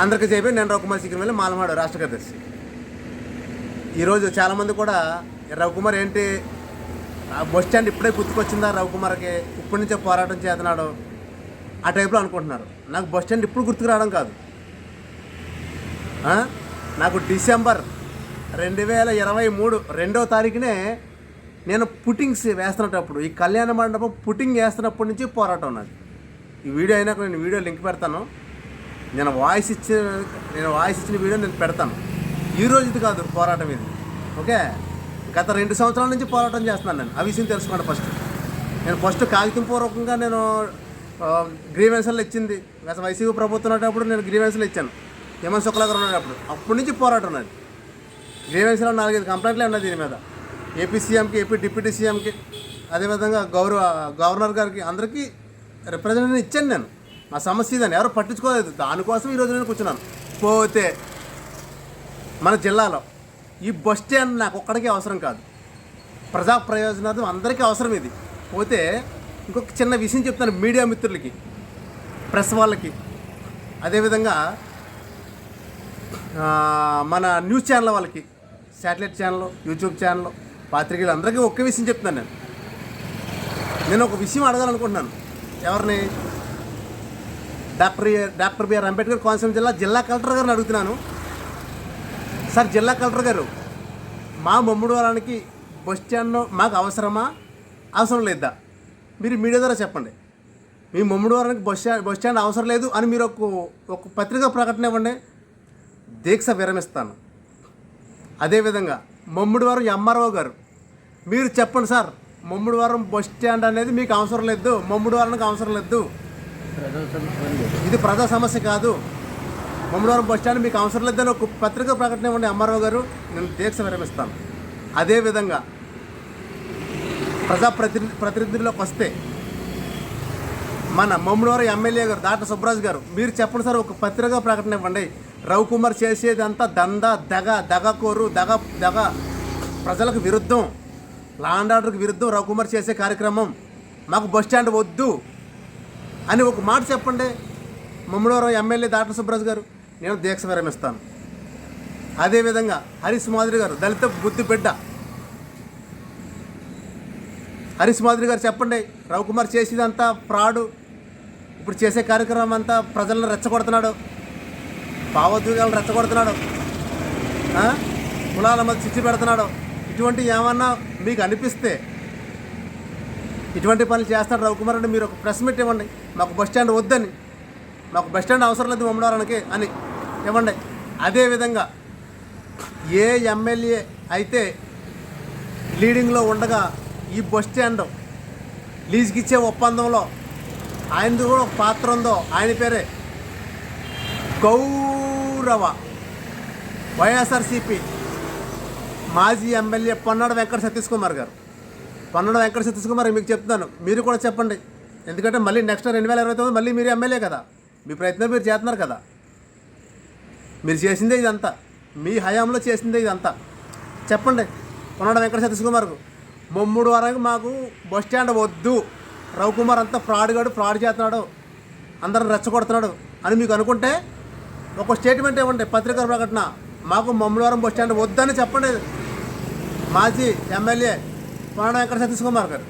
అందరికీ చెప్పి నేను రవికుమార్ వెళ్ళి మాలమాడు రాష్ట్ర కార్యదర్శి. ఈరోజు చాలామంది కూడా రవికుమార్ ఏంటి? ఆ బస్ స్టాండ్ ఇప్పుడే గుర్తుకొచ్చిందా రవికుమార్కి? ఇప్పటి నుంచే పోరాటం చేస్తున్నాడు. ఆ టైప్లో అనుకుంటున్నారు. నాకు బస్ స్టాండ్ ఇప్పుడు గుర్తుకు రావడం కాదు. నాకు డిసెంబర్ రెండు వేల ఇరవై మూడు రెండో తారీఖునే నేను పుట్టింగ్స్ వేస్తున్నప్పుడు ఈ కళ్యాణ మండపం పుట్టింగ్ వేస్తున్నప్పటి నుంచి పోరాటం ఉన్నది ఈ వీడియో అయినాక నేను వీడియో లింక్ పెడతాను. నేను వాయిస్ ఇచ్చిన నేను వాయిస్ ఇచ్చిన వీడియో నేను పెడతాను. ఈ రోజుది కాదు పోరాటం ఇది. ఓకే? గత రెండు సంవత్సరాల నుంచి పోరాటం చేస్తున్నాను నేను. ఆ విషయం తెలుసుకోండి ఫస్ట్. నేను ఫస్ట్ కాగితం పూర్వకంగా నేను గ్రీవెన్సలు ఇచ్చింది. గత వైసీపీ ప్రభుత్వం ఉన్నప్పుడు నేను గ్రీవెన్సులు ఇచ్చాను. హేమంత్ శుక్లా గారు ఉన్నప్పుడు. అప్పటి నుంచి పోరాటం ఉన్నది గ్రీవెన్స్లో నాలుగైదు కంప్లైంట్లే ఉన్నాయి దీని మీద. ఏపీ సీఎంకి ఏపీ డిప్యూటీ సీఎంకి అదేవిధంగా గౌరవ గవర్నర్ గారికి అందరికీ రిప్రజెంటేషన్ ఇచ్చాను నేను. నా సమస్య ఇదని ఎవరు పట్టించుకోలేదు. దానికోసం ఈరోజు నేను కూర్చున్నాను. పోతే మన జిల్లాలో ఈ బస్ స్టాండ్ నాకు ఒక్కడికే అవసరం కాదు. ప్రజా ప్రయోజనార్థం అందరికీ అవసరం ఇది. పోతే ఇంకొక చిన్న విషయం చెప్తాను మీడియా మిత్రులకి ప్రెస్ వాళ్ళకి. అదేవిధంగా మన న్యూస్ ఛానల్ వాళ్ళకి శాటిలైట్ ఛానల్ యూట్యూబ్ ఛానల్ పాత్రికేయులు అందరికీ ఒకే విషయం చెప్తున్నాను నేను. నేను ఒక విషయం అడగాలనుకుంటున్నాను. ఎవరిని? Doctor doctor BR Ambedkar Konaseema జిల్లా జిల్లా కలెక్టర్ గారిని అడుగుతున్నాను. సార్ జిల్లా కలెక్టర్ గారు మా మమ్ముడు వారానికి బస్ స్టాండ్ మాకు అవసరమా? అవసరం లేదా? మీరు మీడియా ద్వారా చెప్పండి. మీ మమ్ముడు వారానికి బస్ స్టాండ్ బస్ స్టాండ్ అవసరం లేదు అని మీరు ఒక ఒక పత్రికా ప్రకటన ఇవ్వండి. దీక్ష విరమిస్తాను. అదేవిధంగా మమ్ముడివారం ఎంఆర్ఓ గారు మీరు చెప్పండి సార్ మమ్ముడివారం బస్ స్టాండ్ అనేది మీకు అవసరం లేదు మమ్ముడివారానికి అవసరం లేదు. ఇది ప్రజా సమస్య కాదు. మమ్మడివారం బస్ స్టాండ్ మీకు అవసరం లేదని ఒక పత్రికా ప్రకటన ఇవ్వండి అమ్మారావు గారు. నేను దీక్ష విరమిస్తాను. అదేవిధంగా ప్రజా ప్రతి ప్రతినిధుల్లోకి వస్తే మన మమ్మడివారం ఎమ్మెల్యే గారు దాట సుబ్రాజ్ గారు మీరు చెప్పండి సార్ ఒక పత్రికా ప్రకటన ఇవ్వండి. రవికుమార్ చేసేదంతా దంద దగ దగకోరు దగ దగ ప్రజలకు విరుద్ధం. లా అండ్ ఆర్డర్కి విరుద్ధం రవికుమార్ చేసే కార్యక్రమం. మాకు బస్ స్టాండ్ వద్దు. అని ఒక మాట చెప్పండి. మమ్మడవరం ఎమ్మెల్యే దాట సుబ్రాజ్ గారు నేను దీక్ష విరమిస్తాను అదేవిధంగా హరీష్ మాదిరి గారు దళిత బుద్ధి బిడ్డ. హరీష్ మాదిరి గారు చెప్పండి రవికుమార్ చేసేదంతా ఫ్రాడు. ఇప్పుడు చేసే కార్యక్రమం అంతా ప్రజలను రెచ్చగొడుతున్నాడు. భావోద్వేగాలను రెచ్చగొడుతున్నాడు. కులాల మధ్య చిచ్చు పెడుతున్నాడు. ఇటువంటి ఏమన్నా మీకు అనిపిస్తే ఇటువంటి పనులు చేస్తాడు రవికుమార్ అంటే మీరు ఒక ప్రెస్ మీట్ ఇవ్వండి. మాకు బస్ స్టాండ్ వద్దని. మాకు బస్ స్టాండ్ అవసరం లేదు మమ్మడానికి అని ఇవ్వండి. అదేవిధంగా ఏ ఎమ్మెల్యే అయితే లీడింగ్లో ఉండగా ఈ బస్ స్టాండ్ లీజుకి ఇచ్చే ఒప్పందంలో ఆయనది కూడా ఒక పాత్ర ఉందో ఆయన పేరే గౌరవ వైఎస్ఆర్సిపి మాజీ ఎమ్మెల్యే పొన్నాడు వెంకట సతీష్ కుమార్ గారు. పన్నెండు వెంకట సతీష్ కుమార్ మీకు చెప్తున్నాను. మీరు కూడా చెప్పండి. ఎందుకంటే మళ్ళీ నెక్స్ట్ రెండు వేల ఇరవై తొమ్మిది మళ్ళీ మీరు ఎమ్మెల్యే కదా. మీ ప్రయత్నం మీరు చేస్తున్నారు కదా. మీరు చేసిందే ఇదంతా. మీ హయాంలో చేసిందే ఇదంతా. చెప్పండి. పొన్నాడ వెంకట సతీష్ కుమార్కు మమ్ముడు వరకు మాకు బస్ స్టాండ్ వద్దు. రవికుమార్ అంతా ఫ్రాడ్గాడు ఫ్రాడ్ చేస్తున్నాడు. అందరం రెచ్చగొడుతున్నాడు అని మీకు అనుకుంటే ఒక స్టేట్మెంట్ ఇవ్వండి. పత్రికా ప్రకటన. మాకు మమ్మలవరం బస్ స్టాండ్ వద్దని చెప్పండి. మాజీ ఎమ్మెల్యే పొన్నాడ వెంకట సతీష్ కుమార్ గారు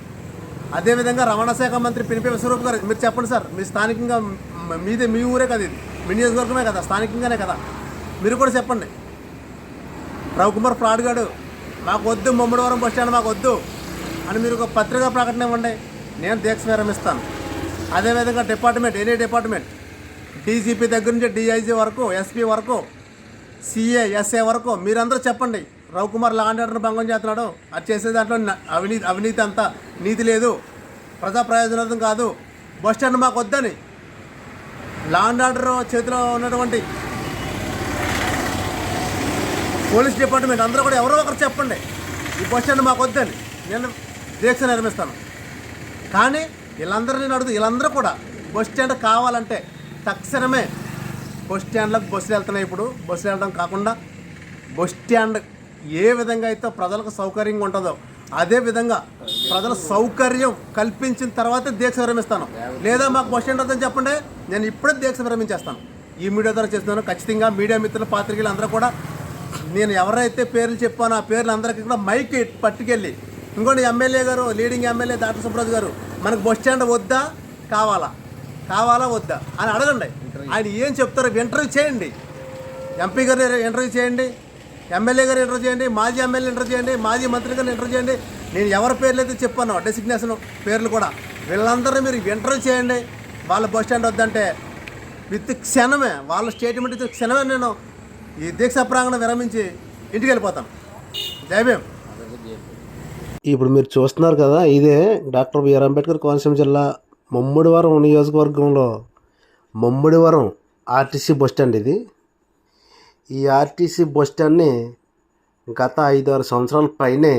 అదేవిధంగా రవాణా శాఖ మంత్రి పినిపే విశ్వరూప్ గారు మీరు చెప్పండి సార్ మీ స్థానికంగా మీదే మీ ఊరే కదా ఇది మీ నియోజకవర్గమే కదా స్థానికంగానే కదా. మీరు కూడా చెప్పండి. రవికుమార్ ఫ్రాడ్ గాడు మాకు వద్దు మమ్మడివరం బస్ స్టాండ్ మాకు వద్దు అని మీరు ఒక పత్రికా ప్రకటన ఇవ్వండి నేను దీక్ష విరమిస్తాను అదేవిధంగా డిపార్ట్మెంట్ ఎనీ డిపార్ట్మెంట్ డీజీపీ దగ్గర నుంచి డిఐజీ వరకు ఎస్పీ వరకు సిఏ ఎస్ఏ వరకు మీరందరూ చెప్పండి. రవికుమార్ లా అండ్ ఆర్డర్ భంగం చేస్తున్నాడు. అది చేసే దాంట్లో అవినీతి అవినీతి అంతా నీతి లేదు. ప్రజా ప్రయోజనార్థం కాదు. బస్ స్టాండ్ మాకు వద్దని లా అండ్ ఆర్డర్ చేతిలో ఉన్నటువంటి పోలీస్ డిపార్ట్మెంట్ అందరూ కూడా ఎవరో ఒకరు చెప్పండి. ఈ బస్ స్టాండ్ మాకు వద్దని నేను దీక్ష నిర్మిస్తాను. కానీ వీళ్ళందరూ నేను అడుగు వీళ్ళందరూ కూడా బస్ స్టాండ్ కావాలంటే తక్షణమే బస్ స్టాండ్లకు బస్సులు వెళ్తున్నాయి ఇప్పుడు. బస్సులు వెళ్ళడం కాకుండా బస్ స్టాండ్ ఏ విధంగా అయితే ప్రజలకు సౌకర్యంగా ఉంటుందో అదే విధంగా ప్రజల సౌకర్యం కల్పించిన తర్వాత దీక్ష విరమిస్తాను. లేదా మాకు బస్ స్టాండ్ చెప్పండి నేను ఇప్పుడే దీక్ష విరమించేస్తాను. ఈ మీడియా ద్వారా చేస్తున్నాను. ఖచ్చితంగా మీడియా మిత్రుల పాత్రికలు అందరూ కూడా నేను ఎవరైతే పేర్లు చెప్పానో ఆ పేర్లు అందరికీ కూడా మైక్ పట్టుకెళ్ళి ఇంకోటి ఎమ్మెల్యే గారు లీడింగ్ ఎమ్మెల్యే డాక్టర్ సుబ్రాజ్ గారు మనకు బస్ స్టాండ్ వద్దా? కావాలా. కావాలా వద్దా? అని అడగండి. ఆయన ఏం చెప్తారో ఇంటర్వ్యూ చేయండి. ఎంపీ గారు ఇంటర్వ్యూ చేయండి. ఎమ్మెల్యే గారు ఎంటర్ చేయండి మాజీ ఎమ్మెల్యే ఎంటర్ చేయండి మాజీ మంత్రి గారిని ఎంటర్ చేయండి. నేను ఎవరి పేర్లు అయితే చెప్పానో డెసిగ్నేషన్ పేర్లు కూడా వీళ్ళందరూ మీరు ఎంటర్ చేయండి. వాళ్ళ బస్ స్టాండ్ వద్దంటే విత్ క్షణమే వాళ్ళ స్టేట్మెంట్ ఇచ్చిన క్షణమే నేను ఈ దీక్ష ప్రాంగణం విరమించి ఇంటికి వెళ్ళిపోతాను. జయభీం ఇప్పుడు మీరు చూస్తున్నారు కదా ఇదే డాక్టర్ బిఆర్ అంబేద్కర్ కోనసీమ జిల్లా ముమ్మడివరం నియోజకవర్గంలో ముమ్మడివరం ఆర్టీసీ బస్ స్టాండ్ ఇది. ఈ ఆర్టీసీ బస్ స్టాండ్ని గత ఐదు ఆరు సంవత్సరాల పైనే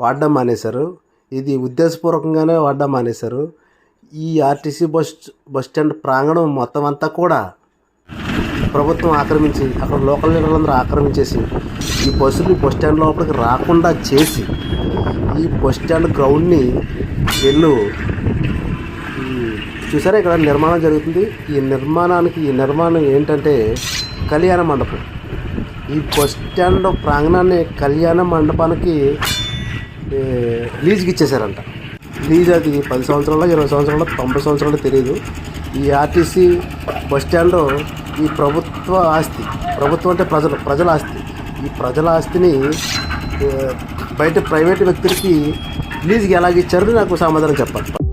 వాడడం మానేశారు. ఇది ఉద్దేశపూర్వకంగానే వాడడం మానేశారు. ఈ ఆర్టీసీ బస్ బస్ స్టాండ్ ప్రాంగణం మొత్తం అంతా కూడా ప్రభుత్వం ఆక్రమించి అక్కడ లోకల్ లీడర్లందరూ ఆక్రమించేసి ఈ బస్సులు బస్ స్టాండ్ లోపలికి రాకుండా చేసి ఈ బస్ స్టాండ్ గ్రౌండ్ని వెళ్ళు. చూసారా ఇక్కడ నిర్మాణం జరుగుతుంది. ఈ నిర్మాణానికి ఈ నిర్మాణం ఏంటంటే కళ్యాణ మండపం. ఈ బస్ స్టాండ్ ప్రాంగణాన్ని కళ్యాణ మండపానికి లీజ్కి లీజుకి ఇచ్చేసారంట లీజ్ అది పది సంవత్సరాలు ఇరవై సంవత్సరాలు తొంభై సంవత్సరాలు తెలియదు ఈ ఆర్టీసీ బస్ స్టాండ్ ఈ ప్రభుత్వ ఆస్తి ప్రభుత్వం అంటే ప్రజలు ప్రజల ఆస్తి. ఈ ప్రజల ఆస్తిని బయట ప్రైవేట్ వ్యక్తులకి లీజుకి ఎలాగిచ్చారని నాకు సమాధానం చెప్పాలి.